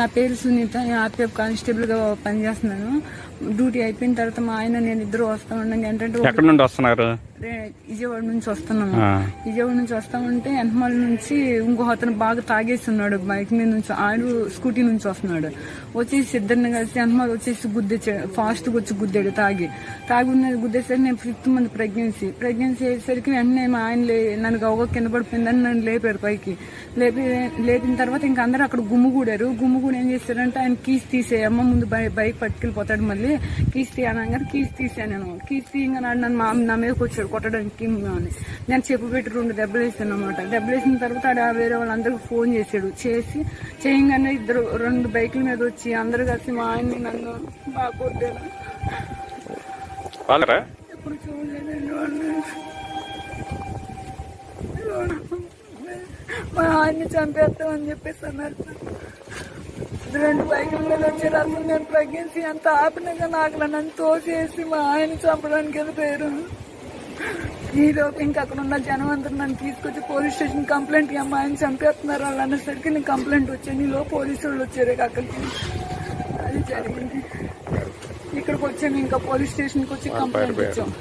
నా పేరు సునీత నేను ఆర్పీఎఫ్ కానిస్టేబుల్గా పనిచేస్తున్నాను. డ్యూటీ అయిపోయిన తర్వాత మా ఆయన నేను ఇద్దరు వస్తా. ఉన్నాం ఏంటంటే ఎక్కడ నుండి వస్తున్నారు? విజయవాడ నుంచి వస్తున్నాము. ఆ. విజయవాడ నుంచి వస్తామంటే వెనకమాల నుంచి ఇంకో అతను బాగా తాగేస్తున్నాడు బైక్ మీద నుంచి ఆడు స్కూటీ నుంచి వస్తున్నాడు. వచ్చేసి ఇద్దరిని కలిసి వెనకమాల వచ్చేసి గుద్దేసాడు ఫాస్ట్గా వచ్చి గుద్దాడు తాగి. తాగి ఉన్నది గుద్దేసరికి నేను ఫిఫ్త్ మంత్ ప్రెగ్నెన్సీ ప్రెగ్నెన్సీ అయ్యేసరికి వెంటనే మా ఆయన లే నన్ను గవ్వ కింద పడిపోయిందని నన్ను లేపారు పైకి. లేపి లేపిన తర్వాత ఇంకా అందరూ అక్కడ గుమ్ముగూడారు గుమ్ముగూడి ఏం చేశారంటే ఆయన కీస్ తీసే అమ్మ ముందు బై- బైక్ పట్టుకెళ్ళిపోతాడు మళ్ళీ. కీస్ తీయనగానే కీస్ తీసాను నేను. కీస్ తీయగా నాడు నన్ను మా నా మీదకి వచ్చాడు. కొట్టడానికి అని నేను చెప్పు పెట్టి రెండు దెబ్బలు వేసాను అనమాట దెబ్బలు వేసిన తర్వాత ఆడ వేరే వాళ్ళందరికీ ఫోన్ చేశాడు. చేసి చేయగానే ఇద్దరు రెండు బైకుల మీద వచ్చి అందరు కలిసి మా ఆయన్ని నన్ను బాగా కొట్టారు. ఎప్పుడు చూడలేదండి మా ఆయన్ని చంపేస్తామని చెప్పేసి అన్నారు. రెండు బైకుల మీద వచ్చారు అసలు నేను ప్రెగ్నెన్సీ అంత ఆపినగా నాకు నన్ను తోసేసి మా ఆయన చంపడానికి వెళ్ళిపోయారు ఈ లోపు ఇంకా అక్కడ ఉన్న జనం అందరూ నన్ను తీసుకొచ్చి పోలీస్ స్టేషన్ కంప్లైంట్ అమ్మ ఆయన చంపేస్తున్నారు. వాళ్ళు అనేసరికి నేను కంప్లైంట్ వచ్చాను ఈ లోపు పోలీసు వాళ్ళు వచ్చారు అక్కడికి. అది జరిగింది. ఇక్కడికి వచ్చాము ఇంకా పోలీస్ స్టేషన్కి వచ్చి కంప్లైంట్ ఇచ్చాం.